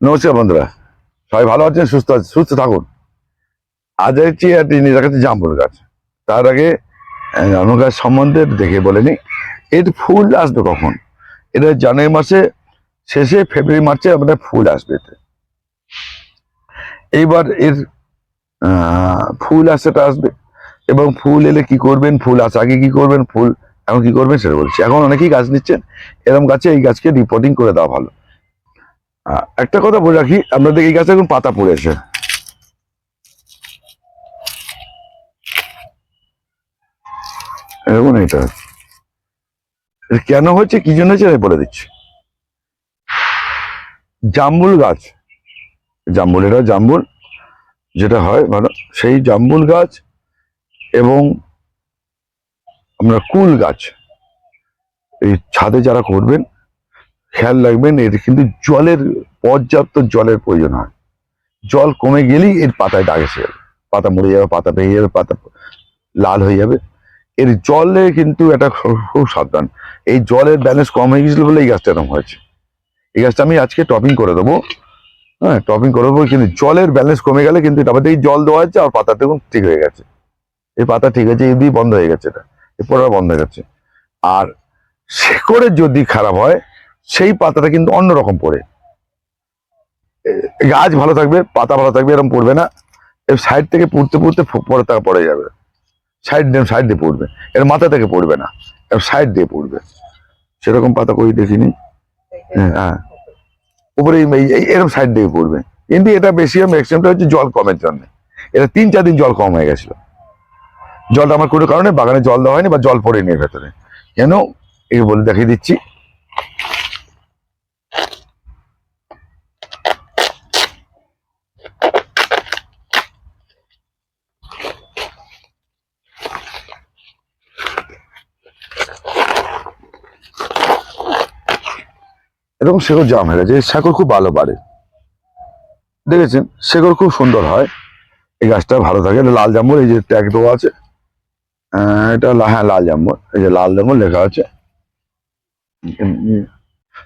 নমস্কার বন্ধুরা। সবাই ভালো আছেন সুস্থ আছেন সুস্থ থাকুন। আজ একটি নিজের কাছে জামরুল গাছ। তার আগে আহ, গাছ সম্বন্ধে দেখে বলে নি এর ফুল আসবে কখন? এটা জানুয়ারি মাসে শেষে ফেব্রুয়ারি মার্চে আমাদের ফুল আসবে এতে। এইবার এর ফুল আসাটা আসবে। এবং ফুল এলে কি করবেন? ফুল আসা আগে কি করবেন? ফুল এখন কি করবেন সেটা বলছি। এখন অনেকেই গাছ নিচ্ছেন। এরকম গাছে এই গাছকে রিপোর্টিং করে দেওয়া ভালো। একটা কথা বলে রাখি, আপনাদের এই গাছে এখন পাতা পড়েছে এরকম এটা। কেন হচ্ছে কি জন্য হচ্ছে বলে দিচ্ছি। জাম্বুল গাছ। জাম্বুল, এটা জাম্বুল। যেটা হয় ভালো সেই জাম্বুল গাছ এবং আমরা কুল গাছ, এই ছাদে যারা করবেন খেয়াল রাখবেন এর কিন্তু জলের, পর্যাপ্ত জলের প্রয়োজন হয়। জল কমে গেলেই এর পাতায় দাগ এসে যাবে। পাতা মরে যাবে, পাতা ভেঙে যাবে, পাতা লাল হয়ে যাবে। এর জলে কিন্তু এটা খুব সাবধান। এই জলের ব্যালেন্স কম হয়ে গেছিল বলে এই গাছটা এরকম হয়েছে। এই গাছটা আমি আজকে টপিং করে দেবো। হ্যাঁ টপিং করে দেবো, কিন্তু জলের ব্যালেন্স কমে গেলে কিন্তু তারপর এই জল দেওয়া হচ্ছে আর পাতা দেখুন ঠিক হয়ে গেছে। এই পাতা ঠিক আছে এই দিয়ে বন্ধ হয়ে গেছে এটা। এরপর বন্ধ হয়ে গেছে আর শেকড়ের যদি খারাপ হয় সেই পাতাটা কিন্তু অন্যরকম পড়ে। গাছ ভালো থাকবে পাতা ভালো থাকবে এরকম পড়বে না। এর সাইড থেকে পুড়তে পুড়তে পরে তা পড়ে যাবে। সাইড দিয়ে সাইড দিয়ে পড়বে। এর মাথা থেকে পড়বে না। এর সাইড দিয়ে পড়বে। সেরকম পাতা কই দেখিনি। হ্যাঁ, হ্যাঁ। উপরে এরকম সাইড দিয়ে পড়বে। কিন্তু এটা বেশি ম্যাক্সিমামটা হচ্ছে জল কমের জন্য। এটা তিন চার দিন জল কম হয়ে গেছিল। জলটা আমার কোনো কারণে বাগানে জল দেওয়া হয়নি বা জল পড়েনি এর ভেতরে। কেন? এই বলে দেখিয়ে দিচ্ছি। এরকম শেকড় জাম হয়ে গেছে। শেকড় খুব ভালো পারে। দেখেছেন? শেকড় খুব সুন্দর হয়। এই গাছটা ভালো থাকে। এটা লাল জাম্বুর এই যে ট্যাগ দেওয়া আছে। এটা হ্যাঁ লাল জাম্বুর এই যে লাল জাম্বুর লেখা আছে।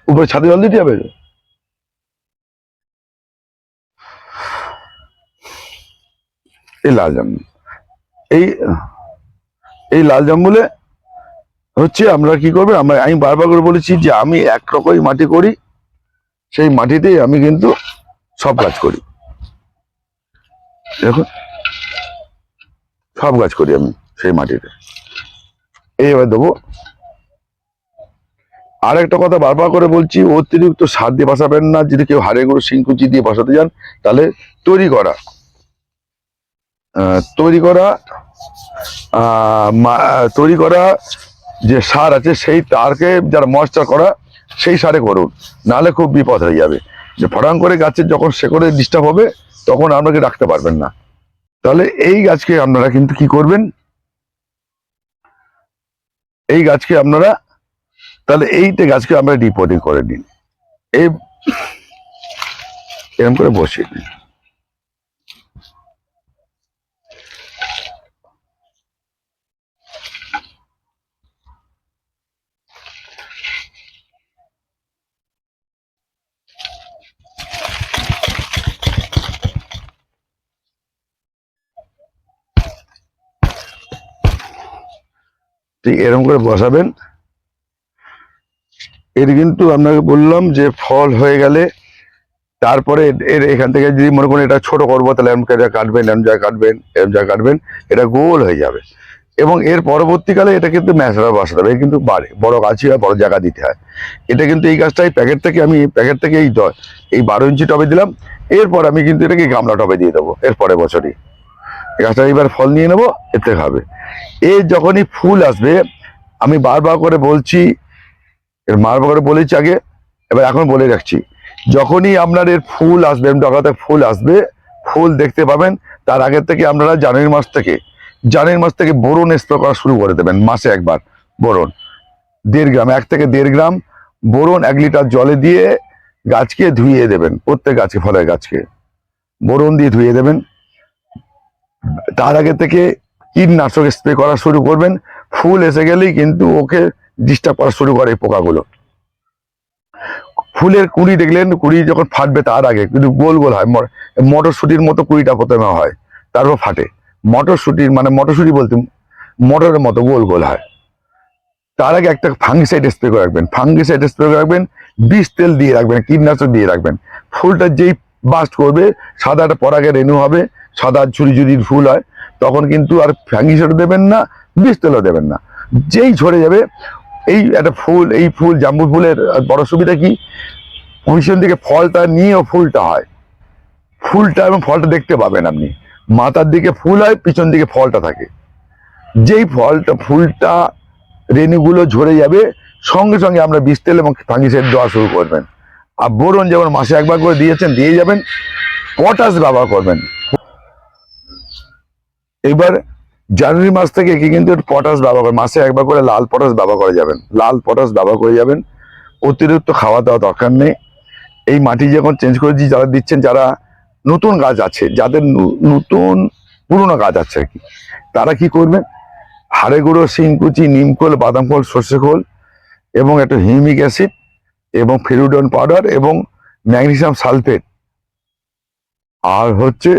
উপরে ছাদে জল দিতে হবে? এই লাল জাম্বু এই এই লাল জাম্বুলে হচ্ছে আমরা কি করবে, আমরা, আমি বারবার করে বলেছি যে আমি এক রকমই মাটি করি, সেই মাটিতেই আমি কিন্তু সব কাজ করি। দেখুন, সব কাজ করি আমি সেই মাটিতে। এইভাবে দেবো। আর একটা কথা বারবার করে বলছি, অতিরিক্ত সার দিয়ে বসাবেন না, যদি কেউ হাড়ে গরু শিংকুচি দিয়ে বসাতে যান, তাহলে তৈরি করা। তৈরি করা তৈরি করা যে সার আছে সেই তারকে যারা ময়েশ্চার করা, সেই সারে করুন। নাহলে খুব বিপদ হয়ে যাবে। যে ফটাং করে গাছের যখন শেকড়ে ডিস্টার্ব হবে, তখন আপনাকে রাখতে পারবেন না। তাহলে এই গাছকে আপনারা কিন্তু কি করবেন? এই গাছকে আপনারা, তাহলে এইটা গাছকে আমরা ডিপোটিং করে দিন এই এরকম করে বসিয়ে দিন। ঠিক এরকম করে বসাবেন। এর কিন্তু আপনাকে বললাম যে ফল হয়ে গেলে তারপরে এর এখান থেকে যদি মনে করেন এটা ছোট করব, তাহলে এরকম করে কাটবেন এরম জায়গায় কাটবেন এরম জায়গায় কাটবেন, এটা গোল হয়ে যাবে। এবং এর পরবর্তীকালে এটা কিন্তু ম্যাচরা বসাতে হবে কিন্তু বাড়ে, বড় গাছই হয়, বড় জায়গা দিতে হয়। এটা কিন্তু এই গাছটা এই প্যাকেট থেকে আমি, প্যাকেট থেকে এই এই বারো ইঞ্চি টবে দিলাম, এরপর আমি কিন্তু এটাকে গামলা টবে দিয়ে দেবো এর পরের বছরই। গাছটা এবার ফল নিয়ে নেব, এতে খাবে। এর যখনই ফুল আসবে, আমি বারবার করে বলছি, এর বারবার করে বলেছি আগে, এবার এখন বলে রাখছি। যখনই আপনার এর ফুল আসবে ডগাতে ফুল আসবে, ফুল দেখতে পাবেন, তার আগের থেকে আপনারা জানুয়ারি মাস থেকে, জানুয়ারি মাস থেকে বোরন স্প্রে করা শুরু করে দেবেন, মাসে একবার বোরন। দেড় গ্রাম, এক থেকে দেড় গ্রাম বোরন এক লিটার জলে দিয়ে গাছকে ধুইয়ে দেবেন, প্রত্যেক গাছকে ফলের গাছকে। বোরন দিয়ে ধুইয়ে দেবেন তার আগে থেকে কীটনাশক স্প্রে করা শুরু করবেন। ফুল এসে গেলেই কিন্তু ওকে ডিস্টার্ব করা শুরু করে পোকাগুলো। ফুলের কুড়ি দেখলেন, কুড়ি যখন ফাটবে তার আগে, কিন্তু গোল গোল হয়। মটরশুঁটির মতো কুড়িটা প্রথমে হয়, তারপর ফাটে। মটরশুঁটির মানে মটরশুঁটি বলতে মটরের মতো গোল গোল হয়। তার আগে একটা ফাঙ্গিসাইড স্প্রে করে রাখবেন। ফাঙ্গিসাইড স্প্রে করে রাখবেন, বিষ তেল দিয়ে রাখবেন, কীটনাশক দিয়ে রাখবেন। ফুলটা যেই বাস্ট করবে সাদা একটা পরাগে রেনু হবে সাদা ঝুড়ি ঝুড়ির ফুল হয়, তখন কিন্তু আর ফাঙ্গিসাইড দেবেন না বিষ তেলও দেবেন না। যেই ঝরে যাবে, এই একটা ফুল, এই ফুল জাম্বু ফুলের বড় সুবিধা কি? পিছন থেকে ফলটা নিয়েও ফুলটা হয়। ফুলটা এবং ফলটা দেখতে পাবেন আপনি। মাথার দিকে ফুল হয়, পিছন দিকে ফলটা থাকে। যেই ফলটা, ফুলটা, রেণুগুলো ঝরে যাবে, সঙ্গে সঙ্গে আমরা বিষ তেল এবং ফাঙ্গিসাইড দেওয়া শুরু করবেন। আর বোরন যেমন মাসে একবার করে দিয়েছেন, দিয়ে যাবেন, পটাশ ব্যবহার করবেন। এবার জানুয়ারি মাস থেকে কি কিন্তু পটাশ ব্যবহার করে। মাসে একবার করে লাল পটাশ ব্যবহার করে যাবেন। লাল পটাশ ব্যবহার করে যাবেন। অতিরিক্ত খাওয়া দাওয়া দরকার নেই। এই মাটি যখন চেঞ্জ করে দিয়ে যারা দিচ্ছেন, যারা নতুন গাছ আছে, যাদের নতুন পুরনো গাছ আছে আর কি, তারা কি করবেন? হাড়ে গুঁড়ো শিংকুচি নিমকোল বাদাম খোল, সর্ষে খোল এবং একটা হিউমিক অ্যাসিড এবং ফেরুডন পাউডার এবং ম্যাগনেসিয়াম সালফেট। আর হচ্ছে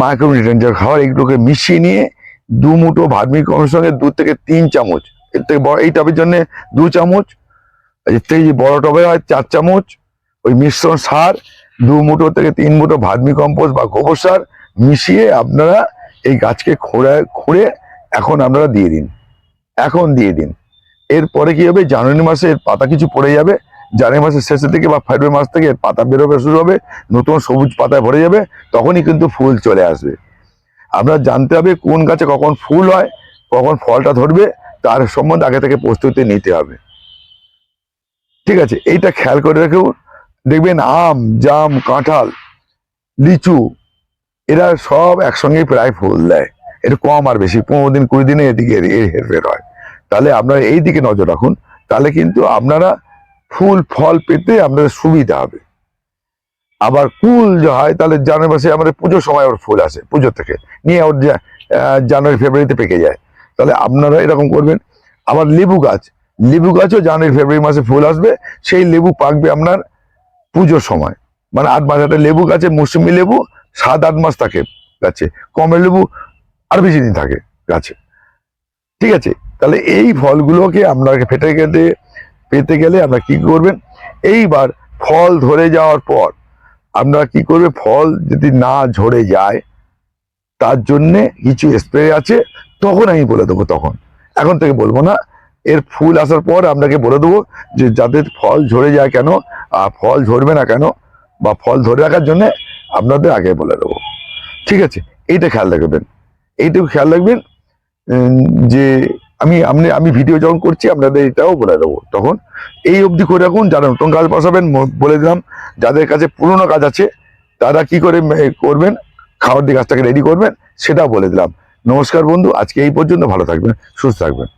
মাইক্রোনিউট্রিয়েন্ট যার খাবার এগুলোকে মিশিয়ে নিয়ে দু মুঠো ভার্মি কমের সঙ্গে দু থেকে তিন চামচ। এর থেকে বড় এই টবের জন্য দু চামচ এর থেকে যে বড় টবে হয় চার চামচ, ওই মিশ্রণ সার, দু মুঠো থেকে তিন মুঠো ভার্মি কম্পোস্ট বা গোবর সার মিশিয়ে আপনারা এই গাছকে খোঁড়ে খুঁড়ে এখন আপনারা দিয়ে দিন। এখন দিয়ে দিন। এরপরে কি হবে? জানুয়ারি মাসে এর পাতা কিছু পড়ে যাবে। জানুয়ারি মাসের শেষের থেকে বা ফেব্রুয়ারি মাস থেকে পাতা বেরোবে শুরু হবে নতুন সবুজ পাতায় ভরে যাবে তখনই কিন্তু ফুল চলে আসবে আপনার জানতে হবে কোন গাছে কখন ফুল হয় কখন ফলটা ধরবে তার সম্বন্ধে আগে থেকে প্রস্তুতি নিতে হবে ঠিক আছে এইটা খেয়াল করে রেখেও দেখবেন আম জাম কাঁঠাল লিচু এরা সব একসঙ্গে প্রায় ফুল দেয় একটু কম আর বেশি পনেরো দিন কুড়ি দিনে এদিকে হেরফের হয় তাহলে আপনারা এই দিকে নজর রাখুন তাহলে কিন্তু আপনারা ফুল, ফল পেতে আপনাদের সুবিধা হবে। আবার কুল যে হয়, তাহলে জানুয়ারি মাসে আমাদের পুজোর সময় ওর ফুল আসে পুজো থেকে। নিয়ে ওর জানুয়ারি, ফেব্রুয়ারিতে পেকে যায়। তাহলে আপনারা এরকম করবেন। আবার লেবু গাছ, লেবু গাছও জানুয়ারি, ফেব্রুয়ারি মাসে ফুল আসবে, সেই লেবু পাকবে আপনার পুজোর সময়। মানে আট মাস একটা লেবু গাছে, মৌসুমি লেবু, সাত, আট মাস থাকে গাছে। কমের লেবু আর বেশি দিন থাকে গাছে। ঠিক আছে? তাহলে এই ফলগুলোকে আপনাকে ফেটে গেতে পেতে গেলে আপনারা কি করবেন? এইবার ফল ধরে যাওয়ার পর আপনারা কি করবে? ফল যদি না ঝরে যায়, তার জন্যে কিছু স্প্রে আছে, তখন আমি বলে দেবো তখন। এখন থেকে বলব না, এর ফুল আসার পর আপনাকে বলে দেবো যে যাদের ফল ঝরে যায় কেন, আর ফল ঝরবে না কেন, বা ফল ধরে রাখার জন্যে আপনাদের আগে বলে দেবো। ঠিক আছে? এইটা খেয়াল রাখবেন। এইটুকু খেয়াল রাখবেন যে আমি আপনি আমি ভিডিও যখন করছি, আপনাদের এটাও বলে দেবো। তখন এই অবধি করে রাখুন, যারা নতুন কাজ বসাবেন বলে দিলাম, যাদের কাছে পুরনো কাজ আছে, তারা কি করে করবেন, খাওয়ার দিয়ে গাছটাকে রেডি করবেন সেটা বলে দিলাম। নমস্কার বন্ধু, আজকে এই পর্যন্ত, ভালো থাকবেন, সুস্থ থাকবেন।